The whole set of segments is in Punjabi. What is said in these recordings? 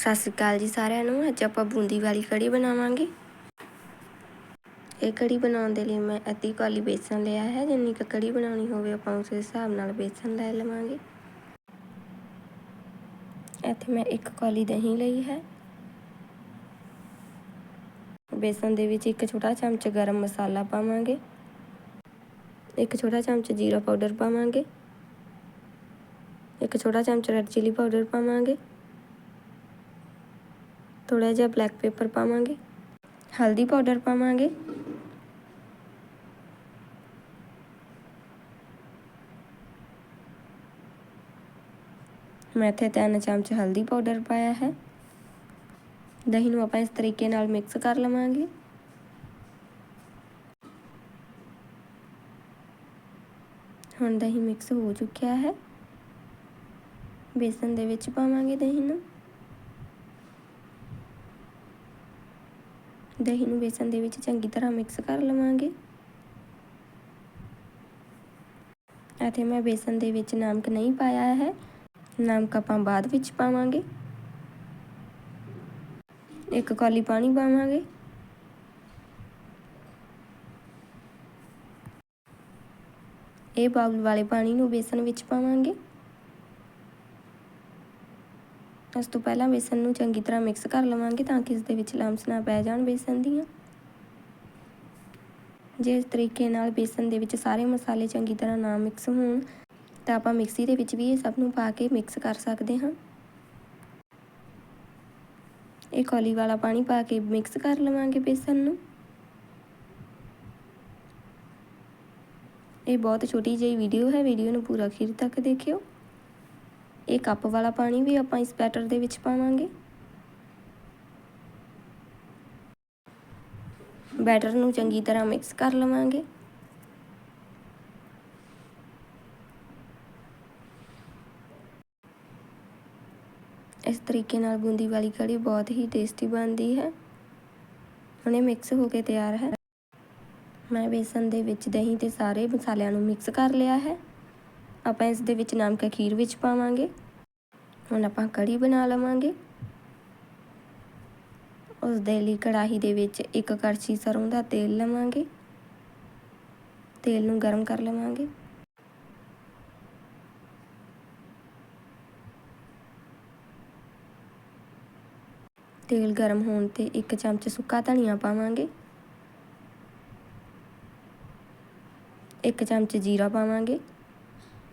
ਸਤਿ ਸ਼੍ਰੀ ਅਕਾਲ ਜੀ ਸਾਰਿਆਂ ਨੂੰ। ਅੱਜ ਆਪਾਂ ਬੂੰਦੀ ਵਾਲੀ ਕੜੀ ਬਣਾਵਾਂਗੇ। ਇਹ ਕੜੀ ਬਣਾਉਣ ਦੇ ਲਈ ਮੈਂ ਅੱਧੀ ਕੌਲੀ ਬੇਸਨ ਲਿਆ ਹੈ। ਜਿੰਨੀ ਕੁ ਕੜੀ ਬਣਾਉਣੀ ਹੋਵੇ ਆਪਾਂ ਉਸ ਹਿਸਾਬ ਨਾਲ ਬੇਸਨ ਲੈ ਲਵਾਂਗੇ। ਇੱਥੇ ਮੈਂ ਇੱਕ ਕੌਲੀ ਦਹੀਂ ਲਈ ਹੈ। ਬੇਸਨ ਦੇ ਵਿੱਚ ਇੱਕ ਛੋਟਾ ਚਮਚ ਗਰਮ ਮਸਾਲਾ ਪਾਵਾਂਗੇ। ਇੱਕ ਛੋਟਾ ਚਮਚ ਜੀਰਾ ਪਾਊਡਰ ਪਾਵਾਂਗੇ। ਇੱਕ ਛੋਟਾ ਚਮਚ ਰੈੱਡ ਚਿਲੀ ਪਾਊਡਰ ਪਾਵਾਂਗੇ। ਥੋੜਾ ਜਿਹਾ ਬਲੈਕ ਪੇਪਰ ਪਾਵਾਂਗੇ, ਹਲਦੀ ਪਾਊਡਰ ਪਾਵਾਂਗੇ। ਮੈਂ ਇੱਥੇ ਤਿੰਨ ਚਮਚ ਹਲਦੀ ਪਾਊਡਰ ਪਾਇਆ ਹੈ। ਦਹੀਂ ਨੂੰ ਆਪਾਂ ਇਸ ਤਰੀਕੇ ਨਾਲ ਮਿਕਸ ਕਰ ਲਵਾਂਗੇ। ਹੁਣ ਦਹੀਂ ਮਿਕਸ ਹੋ ਚੁੱਕਿਆ ਹੈ। ਬੇਸਨ ਦੇ ਵਿੱਚ ਪਾਵਾਂਗੇ ਦਹੀਂ ਨੂੰ। ਦਹੀਂ ਨੂੰ ਬੇਸਨ ਦੇ ਵਿੱਚ ਚੰਗੀ ਤਰ੍ਹਾਂ ਮਿਕਸ ਕਰ ਲਵਾਂਗੇ। ਅਤੇ ਮੈਂ ਬੇਸਨ ਦੇ ਵਿੱਚ ਨਮਕ ਨਹੀਂ ਪਾਇਆ ਹੈ। ਨਮਕ ਆਪਾਂ ਬਾਅਦ ਵਿੱਚ ਪਾਵਾਂਗੇ। ਇੱਕ ਕੌਲੀ ਪਾਣੀ ਪਾਵਾਂਗੇ। ਇਹ ਬਾਉਲ ਵਾਲੇ ਪਾਣੀ ਨੂੰ ਬੇਸਨ ਵਿੱਚ ਪਾਵਾਂਗੇ। ਇਸ ਤੋਂ ਪਹਿਲਾਂ ਬੇਸਨ ਨੂੰ ਚੰਗੀ ਤਰ੍ਹਾਂ ਮਿਕਸ ਕਰ ਲਵਾਂਗੇ ਤਾਂ ਕਿ ਇਸ ਦੇ ਵਿੱਚ ਲੰਮਸ ਨਾ ਪੈ ਜਾਣ ਬੇਸਨ ਦੀਆਂ। ਜੇ ਇਸ ਤਰੀਕੇ ਨਾਲ ਬੇਸਨ ਦੇ ਵਿੱਚ ਸਾਰੇ ਮਸਾਲੇ ਚੰਗੀ ਤਰ੍ਹਾਂ ਨਾ ਮਿਕਸ ਹੋਣ, ਤਾਂ ਆਪਾਂ ਮਿਕਸੀ ਦੇ ਵਿੱਚ ਵੀ ਇਹ ਸਭ ਨੂੰ ਪਾ ਕੇ ਮਿਕਸ ਕਰ ਸਕਦੇ ਹਾਂ। ਇਹ ਕੌਲੀ ਵਾਲਾ ਪਾਣੀ ਪਾ ਕੇ ਮਿਕਸ ਕਰ ਲਵਾਂਗੇ ਬੇਸਨ ਨੂੰ। ਇਹ ਬਹੁਤ ਛੋਟੀ ਜਿਹੀ ਵੀਡੀਓ ਹੈ ਵੀਡੀਓ ਨੂੰ ਪੂਰਾ ਅਖੀਰ ਤੱਕ ਦੇਖਿਓ। ਇਹ ਕੱਪ ਵਾਲਾ ਪਾਣੀ ਵੀ ਆਪਾਂ ਇਸ ਬੈਟਰ ਦੇ ਵਿੱਚ ਪਾਵਾਂਗੇ। ਬੈਟਰ ਨੂੰ ਚੰਗੀ ਤਰ੍ਹਾਂ ਮਿਕਸ ਕਰ ਲਵਾਂਗੇ। ਇਸ ਤਰੀਕੇ ਨਾਲ ਬੂੰਦੀ ਵਾਲੀ ਕੜੀ ਬਹੁਤ ਹੀ ਟੇਸਟੀ ਬਣਦੀ ਹੈ। ਹੁਣੇ ਮਿਕਸ ਹੋ ਕੇ ਤਿਆਰ ਹੈ। ਮੈਂ ਬੇਸਨ ਦੇ ਵਿੱਚ ਦਹੀਂ ਤੇ ਸਾਰੇ ਮਸਾਲਿਆਂ ਨੂੰ ਮਿਕਸ ਕਰ ਲਿਆ ਹੈ। ਆਪਾਂ ਇਸ ਦੇ ਵਿੱਚ ਨਮਕ ਖੀਰ ਵਿੱਚ ਪਾਵਾਂਗੇ। ਹੁਣ ਆਪਾਂ ਕੜੀ ਬਣਾ ਲਵਾਂਗੇ। ਉਸ ਦੇ ਲਈ ਕੜਾਹੀ ਦੇ ਵਿੱਚ ਇੱਕ ਕੜਛੀ ਸਰੋਂ ਦਾ ਤੇਲ ਲਵਾਂਗੇ। ਤੇਲ ਨੂੰ ਗਰਮ ਕਰ ਲਵਾਂਗੇ। ਤੇਲ ਗਰਮ ਹੋਣ ਤੇ ਇੱਕ ਚਮਚ ਸੁੱਕਾ ਧਨੀਆ ਪਾਵਾਂਗੇ। ਇੱਕ ਚਮਚ ਜੀਰਾ ਪਾਵਾਂਗੇ।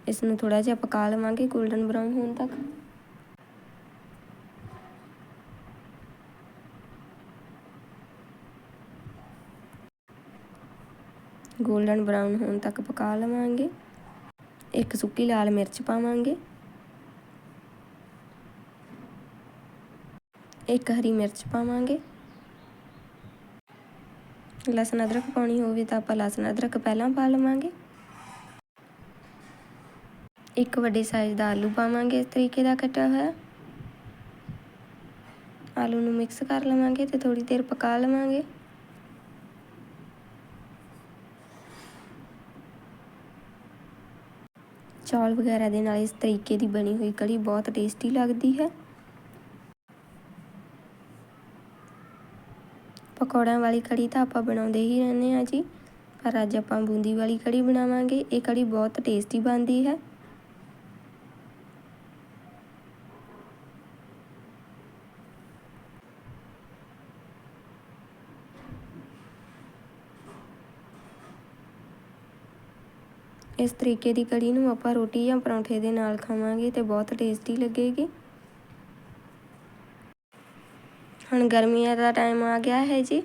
ਇਸ ਨੂੰ ਥੋੜਾ ਜਿਹਾ ਪਕਾ ਲਵਾਂਗੇ 골ਡਨ ਬਰਾਊਨ ਹੋਣ ਤੱਕ। 골ਡਨ ਬਰਾਊਨ ਹੋਣ ਤੱਕ ਪਕਾ ਲਵਾਂਗੇ। ਇੱਕ ਸੁੱਕੀ ਲਾਲ ਮਿਰਚ ਪਾਵਾਂਗੇ। ਇੱਕ ਹਰੀ ਮਿਰਚ ਪਾਵਾਂਗੇ। ਲਸਣ ਅਦਰਕ ਪਾਉਣੀ ਹੋਵੇ ਤਾਂ ਆਪਾਂ ਲਸਣ ਅਦਰਕ ਪਹਿਲਾਂ ਪਾ ਲਵਾਂਗੇ। ਇੱਕ ਵੱਡੇ ਸਾਈਜ਼ ਦਾ ਆਲੂ ਪਾਵਾਂਗੇ ਇਸ ਤਰੀਕੇ ਦਾ ਕੱਟਿਆ ਹੋਇਆ। ਆਲੂ ਨੂੰ ਮਿਕਸ ਕਰ ਲਵਾਂਗੇ ਤੇ ਥੋੜੀ ਦੇਰ ਪਕਾ ਲਵਾਂਗੇ। ਚੌਲ ਵਗੈਰਾ ਦੇ ਨਾਲ ਇਸ ਤਰੀਕੇ ਦੀ ਬਣੀ ਹੋਈ ਕੜੀ ਬਹੁਤ ਟੇਸਟੀ ਲੱਗਦੀ ਹੈ। ਪਕੌੜਿਆਂ ਵਾਲੀ ਕੜੀ ਤਾਂ ਆਪਾਂ ਬਣਾਉਂਦੇ ਹੀ ਰਹਿੰਦੇ ਆ ਜੀ, ਪਰ ਅੱਜ ਆਪਾਂ ਬੂੰਦੀ ਵਾਲੀ ਕੜੀ ਬਣਾਵਾਂਗੇ। ਇਹ ਕੜੀ ਬਹੁਤ ਟੇਸਟੀ ਬਣਦੀ ਹੈ। ਇਸ ਤਰੀਕੇ ਦੀ ਕੜੀ ਨੂੰ ਆਪਾਂ ਰੋਟੀ ਜਾਂ ਪਰੌਂਠੇ ਦੇ ਨਾਲ ਖਾਵਾਂਗੇ ਤੇ ਬਹੁਤ ਟੇਸਟੀ ਲੱਗੇਗੀ। ਹੁਣ ਗਰਮੀਆਂ ਦਾ ਟਾਈਮ ਆ ਗਿਆ ਹੈ ਜੀ।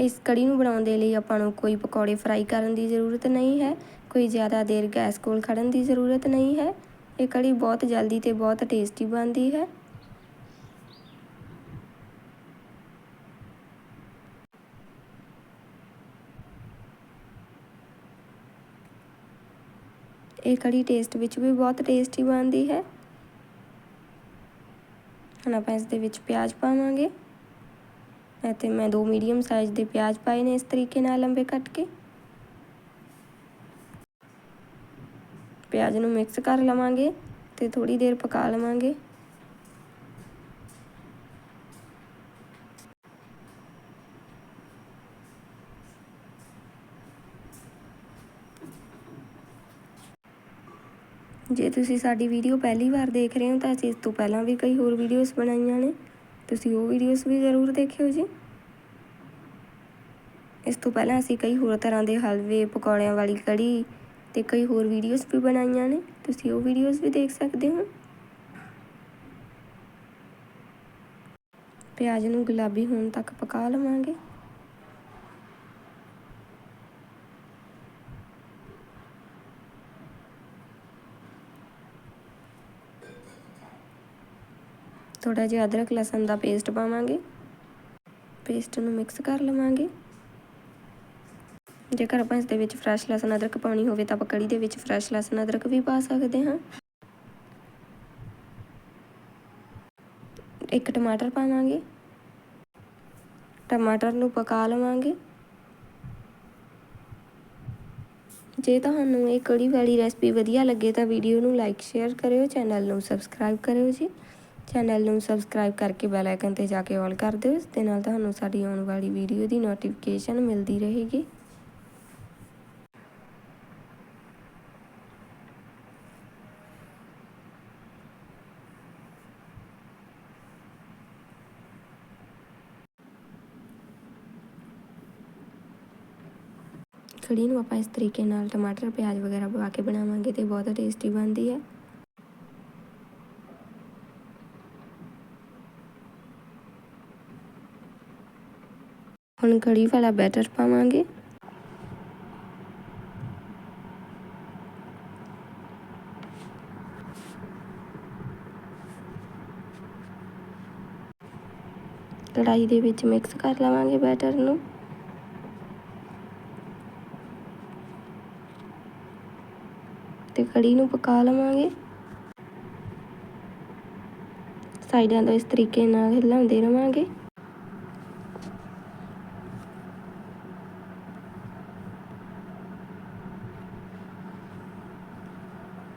ਇਸ ਕੜੀ ਨੂੰ ਬਣਾਉਣ ਦੇ ਲਈ ਆਪਾਂ ਨੂੰ ਕੋਈ ਪਕੌੜੇ ਫਰਾਈ ਕਰਨ ਦੀ ਜ਼ਰੂਰਤ ਨਹੀਂ ਹੈ, ਕੋਈ ਜ਼ਿਆਦਾ ਦੇਰ ਗੈਸ ਕੋਲ ਖੜਨ ਦੀ ਜ਼ਰੂਰਤ ਨਹੀਂ ਹੈ। ਇਹ ਕੜੀ ਬਹੁਤ ਜਲਦੀ ਤੇ ਬਹੁਤ ਟੇਸਟੀ ਬਣਦੀ ਹੈ। ਇਹ ਕੜੀ ਟੇਸਟ ਵਿੱਚ ਵੀ ਬਹੁਤ ਟੇਸਟੀ ਬਣਦੀ ਹੈ। ਹੁਣ ਆਪਾਂ ਇਸ ਦੇ ਵਿੱਚ ਪਿਆਜ਼ ਪਾਵਾਂਗੇ ਅਤੇ ਮੈਂ ਦੋ ਮੀਡੀਅਮ ਸਾਈਜ਼ ਦੇ ਪਿਆਜ਼ ਪਾਏ ਨੇ ਇਸ ਤਰੀਕੇ ਨਾਲ ਲੰਬੇ ਕੱਟ ਕੇ। ਪਿਆਜ਼ ਨੂੰ ਮਿਕਸ ਕਰ ਲਵਾਂਗੇ ਤੇ ਥੋੜੀ ਦੇਰ ਪਕਾ ਲਵਾਂਗੇ। ਜੇ ਤੁਸੀਂ ਸਾਡੀ ਵੀਡੀਓ ਪਹਿਲੀ ਵਾਰ ਦੇਖ ਰਹੇ ਹੋ ਤਾਂ ਅਸੀਂ ਇਸ ਤੋਂ ਪਹਿਲਾਂ ਵੀ ਕਈ ਹੋਰ ਵੀਡੀਓਜ਼ ਬਣਾਈਆਂ ਨੇ। ਤੁਸੀਂ ਉਹ ਵੀਡੀਓਜ਼ ਵੀ ਜ਼ਰੂਰ ਦੇਖਿਓ ਜੀ। ਇਸ ਤੋਂ ਪਹਿਲਾਂ ਅਸੀਂ ਕਈ ਹੋਰ ਤਰ੍ਹਾਂ ਦੇ ਹਲਵੇ, ਪਕੌੜਿਆਂ ਵਾਲੀ ਕੜੀ ਤੇ ਕਈ ਹੋਰ ਵੀਡੀਓਜ਼ ਵੀ ਬਣਾਈਆਂ ਨੇ। ਤੁਸੀਂ ਉਹ ਵੀਡੀਓਜ਼ ਵੀ ਦੇਖ ਸਕਦੇ ਹੋ। ਪਿਆਜ਼ ਨੂੰ ਗੁਲਾਬੀ ਹੋਣ ਤੱਕ ਪਕਾ ਲਵਾਂਗੇ। ਥੋੜਾ ਜਿਹਾ ਅਦਰਕ ਲਸਣ ਦਾ ਪੇਸਟ ਪਾਵਾਂਗੇ। ਪੇਸਟ ਨੂੰ ਮਿਕਸ ਕਰ ਲਵਾਂਗੇ। ਜੇਕਰ ਆਪਾਂ ਇਸ ਦੇ ਵਿੱਚ ਫਰੈਸ਼ ਲਸਣ ਅਦਰਕ ਪਾਉਣੀ ਹੋਵੇ ਤਾਂ ਆਪਾਂ ਕੜੀ ਦੇ ਵਿੱਚ ਫਰੈਸ਼ ਲਸਣ ਅਦਰਕ ਵੀ ਪਾ ਸਕਦੇ ਹਾਂ। ਇੱਕ ਟਮਾਟਰ ਪਾਵਾਂਗੇ। ਟਮਾਟਰ ਨੂੰ ਪਕਾ ਲਵਾਂਗੇ। ਜੇ ਤੁਹਾਨੂੰ ਇਹ ਕੜੀ ਵਾਲੀ ਰੈਸਪੀ ਵਧੀਆ ਲੱਗੇ ਤਾਂ ਵੀਡੀਓ ਨੂੰ ਲਾਈਕ ਸ਼ੇਅਰ ਕਰਿਓ ਚੈਨਲ ਨੂੰ ਸਬਸਕ੍ਰਾਈਬ ਕਰਿਓ ਜੀ। ਚੈਨਲ ਨੂੰ ਸਬਸਕ੍ਰਾਈਬ ਕਰਕੇ ਬੈਲ ਆਈਕਨ ਤੇ ਜਾ ਕੇ ਆਲ ਕਰ ਦਿਓ, ਇਸ ਦੇ ਨਾਲ ਤੁਹਾਨੂੰ ਸਾਡੀ ਆਉਣ ਵਾਲੀ ਵੀਡੀਓ ਦੀ ਨੋਟੀਫਿਕੇਸ਼ਨ ਮਿਲਦੀ ਰਹੇਗੀ। ਕੜੀ ਨੂੰ ਆਪਾਂ ਇਸ ਤਰੀਕੇ ਨਾਲ ਟਮਾਟਰ, ਪਿਆਜ਼ ਵਗੈਰਾ ਪਾ ਕੇ ਬਣਾਵਾਂਗੇ ਤੇ ਬਹੁਤ ਟੇਸਟੀ ਬਣਦੀ ਹੈ। ਹੁਣ ਕੜੀ ਵਾਲਾ ਬੈਟਰ ਪਾਵਾਂਗੇ। ਕੜਾਈ ਦੇ ਵਿੱਚ ਮਿਕਸ ਕਰ ਲਵਾਂਗੇ ਬੈਟਰ ਨੂੰ। ਤੇ ਕੜੀ ਨੂੰ ਪਕਾ ਲਵਾਂਗੇ। ਸਾਈਡਾਂ ਤੋਂ ਇਸ ਤਰੀਕੇ ਨਾਲ ਹਿਲਾਉਂਦੇ ਰਵਾਂਗੇ।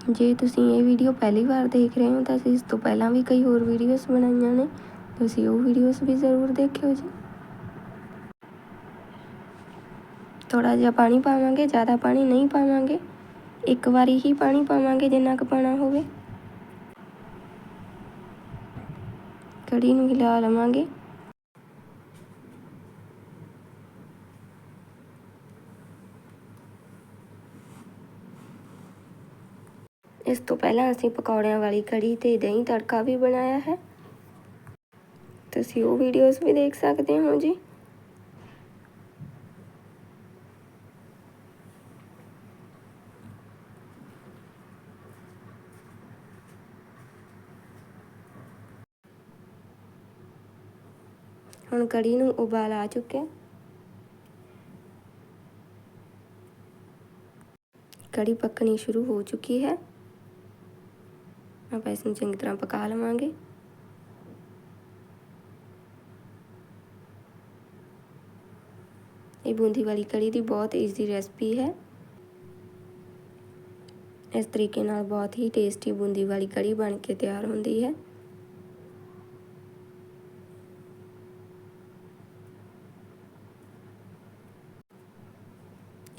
ਜੇ ਤੁਸੀਂ ਇਹ ਵੀਡੀਓ ਪਹਿਲੀ ਵਾਰ ਦੇਖ ਰਹੇ ਹੋ ਤਾਂ ਅਸੀਂ ਇਸ ਤੋਂ ਪਹਿਲਾਂ ਵੀ ਕਈ ਹੋਰ ਵੀਡੀਓਜ਼ ਬਣਾਈਆਂ ਨੇ, ਤੁਸੀਂ ਉਹ ਵੀਡੀਓਜ਼ ਵੀ ਜ਼ਰੂਰ ਦੇਖਿਓ ਜੀ। ਥੋੜਾ ਜਿਹਾ ਪਾਣੀ ਪਾਵਾਂਗੇ, ਜ਼ਿਆਦਾ ਪਾਣੀ ਨਹੀਂ ਪਾਵਾਂਗੇ। ਇੱਕ ਵਾਰੀ ਹੀ ਪਾਣੀ ਪਾਵਾਂਗੇ ਜਿੰਨਾ ਕੁ ਪਾਣਾ ਹੋਵੇ। ਕੜੀ ਨੂੰ ਹਿਲਾ ਲਵਾਂਗੇ। ਇਸ ਤੋਂ ਪਹਿਲਾਂ ਅਸੀਂ ਪਕੌੜਿਆਂ ਵਾਲੀ ਕੜੀ ਤੇ ਦਹੀਂ ਤੜਕਾ ਵੀ ਬਣਾਇਆ ਹੈ। ਤੁਸੀਂ ਉਹ ਵੀਡੀਓਜ਼ ਵੀ ਦੇਖ ਸਕਦੇ ਹੋ ਜੀ। ਹੁਣ ਕੜੀ ਨੂੰ ਉਬਾਲ ਆ ਚੁੱਕਿਆ ਕੜੀ ਪੱਕਣੀ ਸ਼ੁਰੂ ਹੋ ਚੁੱਕੀ ਹੈ। ਆਪਾਂ ਇਸ ਨੂੰ ਚੰਗੀ ਤਰ੍ਹਾਂ ਪਕਾ ਲਵਾਂਗੇ। ਇਹ ਬੂੰਦੀ ਵਾਲੀ ਕੜੀ ਦੀ ਬਹੁਤ ਈਜ਼ੀ ਰੈਸਪੀ ਹੈ। ਇਸ ਤਰੀਕੇ ਨਾਲ ਬਹੁਤ ਹੀ ਟੇਸਟੀ ਬੂੰਦੀ ਵਾਲੀ ਕੜੀ ਬਣ ਕੇ ਤਿਆਰ ਹੁੰਦੀ ਹੈ।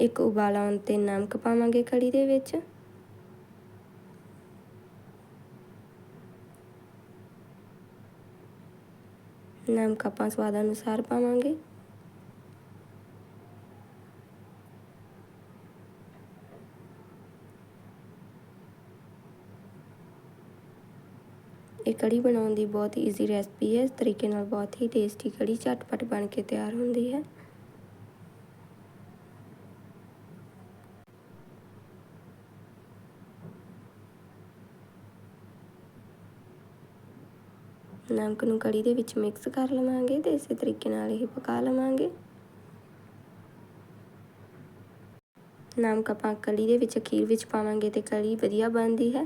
ਇੱਕ ਉਬਾਲ ਆਉਣ ਤੇ ਨਮਕ ਪਾਵਾਂਗੇ ਕੜੀ ਦੇ ਵਿੱਚ। ਨਮਕ ਆਪਾਂ ਸਵਾਦ ਅਨੁਸਾਰ ਪਾਵਾਂਗੇ। ਇਹ ਕੜੀ ਬਣਾਉਣ ਦੀ ਬਹੁਤ ਈਜ਼ੀ ਰੈਸਪੀ ਹੈ। ਇਸ ਤਰੀਕੇ ਨਾਲ ਬਹੁਤ ਹੀ ਟੇਸਟੀ ਕੜੀ ਝਟਪਟ ਬਣ ਕੇ ਤਿਆਰ ਹੁੰਦੀ ਹੈ। ਨਮਕ ਨੂੰ ਕੜੀ ਦੇ ਵਿੱਚ ਮਿਕਸ ਕਰ ਲਵਾਂਗੇ ਤੇ ਇਸੇ ਤਰੀਕੇ ਨਾਲ ਇਹ ਪਕਾ ਲਵਾਂਗੇ। ਨਮਕ ਆਪਾਂ ਕੜੀ ਦੇ ਵਿੱਚ ਅਖੀਰ ਵਿੱਚ ਪਾਵਾਂਗੇ ਤੇ ਕੜੀ ਵਧੀਆ ਬਣਦੀ ਹੈ।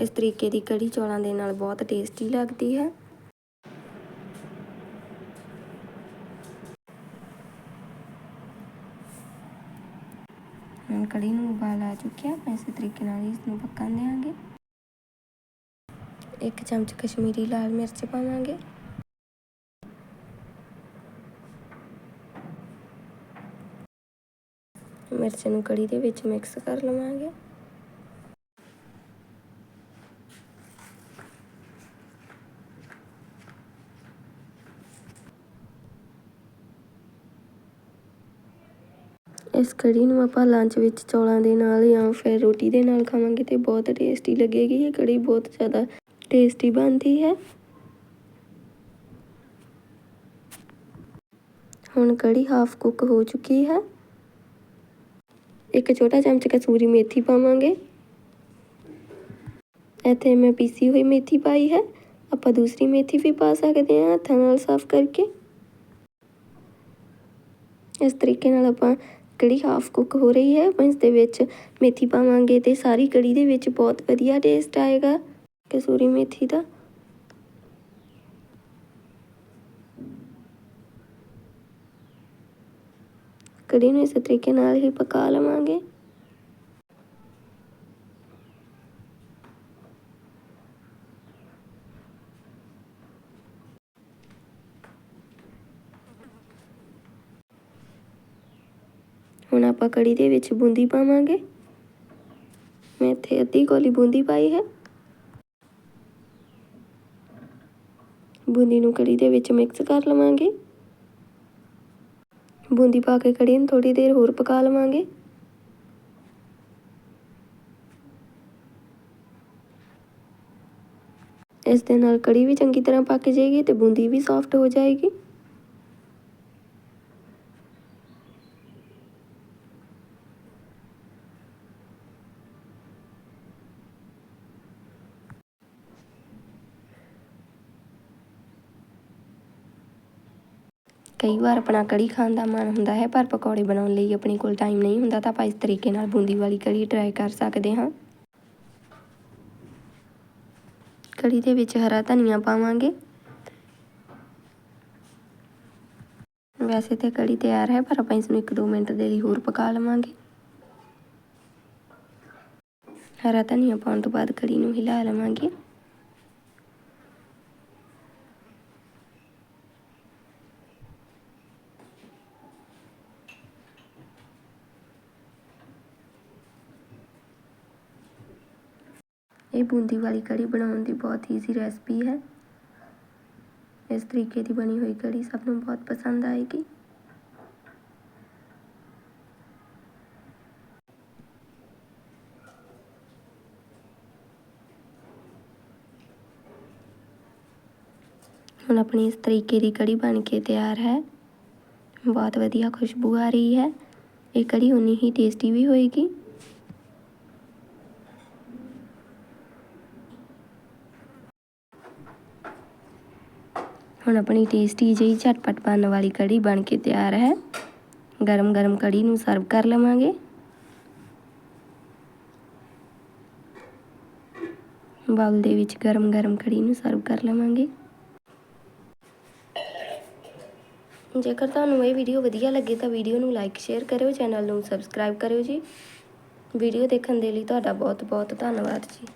ਇਸ ਤਰੀਕੇ ਦੀ ਕੜੀ ਚੌਲਾਂ ਦੇ ਨਾਲ ਬਹੁਤ ਟੇਸਟੀ ਲੱਗਦੀ ਹੈ। ਹੁਣ ਕੜੀ ਨੂੰ ਉਬਾਲ ਆ ਚੁੱਕਿਆ ਆਪਾਂ ਇਸੇ ਤਰੀਕੇ ਨਾਲ ਇਸ ਨੂੰ ਪੱਕਣ ਦੇਵਾਂਗੇ ਇੱਕ ਚਮਚ ਕਸ਼ਮੀਰੀ ਲਾਲ ਮਿਰਚ ਪਾਵਾਂਗੇ। ਮਿਰਚ ਨੂੰ ਕੜੀ ਦੇ ਵਿੱਚ ਮਿਕਸ ਕਰ ਲਵਾਂਗੇ। ਇਸ ਕੜੀ ਨੂੰ ਆਪਾਂ ਲੰਚ ਵਿੱਚ ਚੌਲਾਂ ਦੇ ਨਾਲ ਜਾਂ ਫਿਰ ਰੋਟੀ ਦੇ ਨਾਲ ਖਾਵਾਂਗੇ ਤੇ ਬਹੁਤ ਟੇਸਟੀ ਲੱਗੇਗੀ। ਇਹ ਕੜੀ ਬਹੁਤ ਜ਼ਿਆਦਾ ਟੇਸਟੀ ਬਣਦੀ ਹੈ। ਹੁਣ ਕੜੀ ਹਾਫ ਕੁੱਕ ਹੋ ਚੁੱਕੀ ਹੈ। ਇੱਕ ਛੋਟਾ ਚਮਚ ਕਸੂਰੀ ਮੇਥੀ ਪਾਵਾਂਗੇ। ਇੱਥੇ ਮੈਂ ਪੀਸੀ ਹੋਈ ਮੇਥੀ ਪਾਈ ਹੈ। ਆਪਾਂ ਦੂਸਰੀ ਮੇਥੀ ਵੀ ਪਾ ਸਕਦੇ ਹਾਂ ਹੱਥਾਂ ਨਾਲ ਸਾਫ਼ ਕਰਕੇ। ਇਸ ਤਰੀਕੇ ਨਾਲ ਆਪਾਂ ਕੜੀ ਹਾਫ ਕੁੱਕ ਹੋ ਰਹੀ ਹੈ। ਆਪਾਂ ਇਸ ਦੇ ਵਿੱਚ ਮੇਥੀ ਪਾਵਾਂਗੇ ਤੇ ਸਾਰੀ ਕੜੀ ਦੇ ਵਿੱਚ ਬਹੁਤ ਵਧੀਆ ਟੇਸਟ ਆਏਗਾ। ਕਸੂਰੀ ਮੇਥੀ ਦਾ। ਕੜੀ ਨੂੰ ਇਸ ਤਰੀਕੇ ਨਾਲ ਹੀ ਪਕਾ ਲਵਾਂਗੇ ਹੁਣ ਆਪਾਂ ਕੜੀ ਦੇ ਵਿੱਚ ਬੂੰਦੀ ਪਾਵਾਂਗੇ। ਮੈਂ ਇੱਥੇ ਅੱਧੀ ਕੋਲੀ ਬੂੰਦੀ ਪਾਈ ਹੈ। ਬੂੰਦੀ ਨੂੰ ਕੜੀ ਦੇ ਵਿੱਚ ਮਿਕਸ ਕਰ ਲਵਾਂਗੇ। ਬੂੰਦੀ ਪਾ ਕੇ ਕੜੀ ਨੂੰ ਥੋੜੀ ਦੇਰ ਹੋਰ ਪਕਾ ਲਵਾਂਗੇ। ਇਸ ਦੇ ਨਾਲ ਕੜੀ ਵੀ ਚੰਗੀ ਤਰ੍ਹਾਂ ਪੱਕ ਜਾਏਗੀ ਤੇ ਬੂੰਦੀ ਵੀ ਸੌਫਟ ਹੋ ਜਾਏਗੀ। ਕਈ ਵਾਰ ਆਪਣਾ ਕੜੀ ਖਾਣ ਦਾ ਮਨ ਹੁੰਦਾ ਹੈ, ਪਰ ਪਕੌੜੇ ਬਣਾਉਣ ਲਈ ਆਪਣੇ ਕੋਲ ਟਾਈਮ ਨਹੀਂ ਹੁੰਦਾ, ਤਾਂ ਆਪਾਂ ਇਸ ਤਰੀਕੇ ਨਾਲ ਬੂੰਦੀ ਵਾਲੀ ਕੜੀ ਟਰਾਈ ਕਰ ਸਕਦੇ ਹਾਂ। ਕੜੀ ਦੇ ਵਿੱਚ ਹਰਾ ਧਨੀਆ ਪਾਵਾਂਗੇ। ਵੈਸੇ ਤੇ ਕੜੀ ਤਿਆਰ ਹੈ, ਪਰ ਆਪਾਂ ਇਸ ਨੂੰ 1-2 ਮਿੰਟ ਦੇ ਲਈ ਹੋਰ ਪਕਾ ਲਵਾਂਗੇ। ਹਰਾ ਧਨੀਆ ਪਾਉਣ ਤੋਂ ਬਾਅਦ ਕੜੀ ਨੂੰ ਹਿਲਾ ਲਵਾਂਗੇ। ਇਹ ਬੂੰਦੀ ਵਾਲੀ ਕੜੀ ਬਣਾਉਣ ਦੀ ਬਹੁਤ ਈਜ਼ੀ ਰੈਸਪੀ ਹੈ। ਇਸ ਤਰੀਕੇ ਦੀ ਬਣੀ ਹੋਈ ਕੜੀ ਸਭ ਨੂੰ ਬਹੁਤ ਪਸੰਦ ਆਏਗੀ। ਹੁਣ ਆਪਣੀ ਇਸ ਤਰੀਕੇ ਦੀ ਕੜੀ ਬਣ ਕੇ ਤਿਆਰ ਹੈ। ਬਹੁਤ ਵਧੀਆ ਖੁਸ਼ਬੂ ਆ ਰਹੀ ਹੈ। ਇਹ ਕੜੀ ਉਨੀ ਹੀ ਟੇਸਟੀ ਵੀ ਹੋਏਗੀ। ਹੁਣ ਆਪਣੀ ਟੇਸਟੀ ਜਿਹੀ ਝਟਪਟ ਬਣਨ ਵਾਲੀ ਕੜੀ ਬਣ ਕੇ ਤਿਆਰ ਹੈ। ਗਰਮ ਗਰਮ ਕੜੀ ਨੂੰ ਸਰਵ ਕਰ ਲਵਾਂਗੇ। ਬਾਉਲ ਦੇ ਵਿੱਚ ਗਰਮ ਗਰਮ ਕੜੀ ਨੂੰ ਸਰਵ ਕਰ ਲਵਾਂਗੇ। ਜੇਕਰ ਤੁਹਾਨੂੰ ਇਹ ਵੀਡੀਓ ਵਧੀਆ ਲੱਗੇ ਤਾਂ ਵੀਡੀਓ ਨੂੰ ਲਾਈਕ ਸ਼ੇਅਰ ਕਰਿਓ ਚੈਨਲ ਨੂੰ ਸਬਸਕ੍ਰਾਈਬ ਕਰਿਓ ਜੀ। ਵੀਡੀਓ ਦੇਖਣ ਦੇ ਲਈ ਤੁਹਾਡਾ ਬਹੁਤ ਬਹੁਤ ਧੰਨਵਾਦ ਜੀ।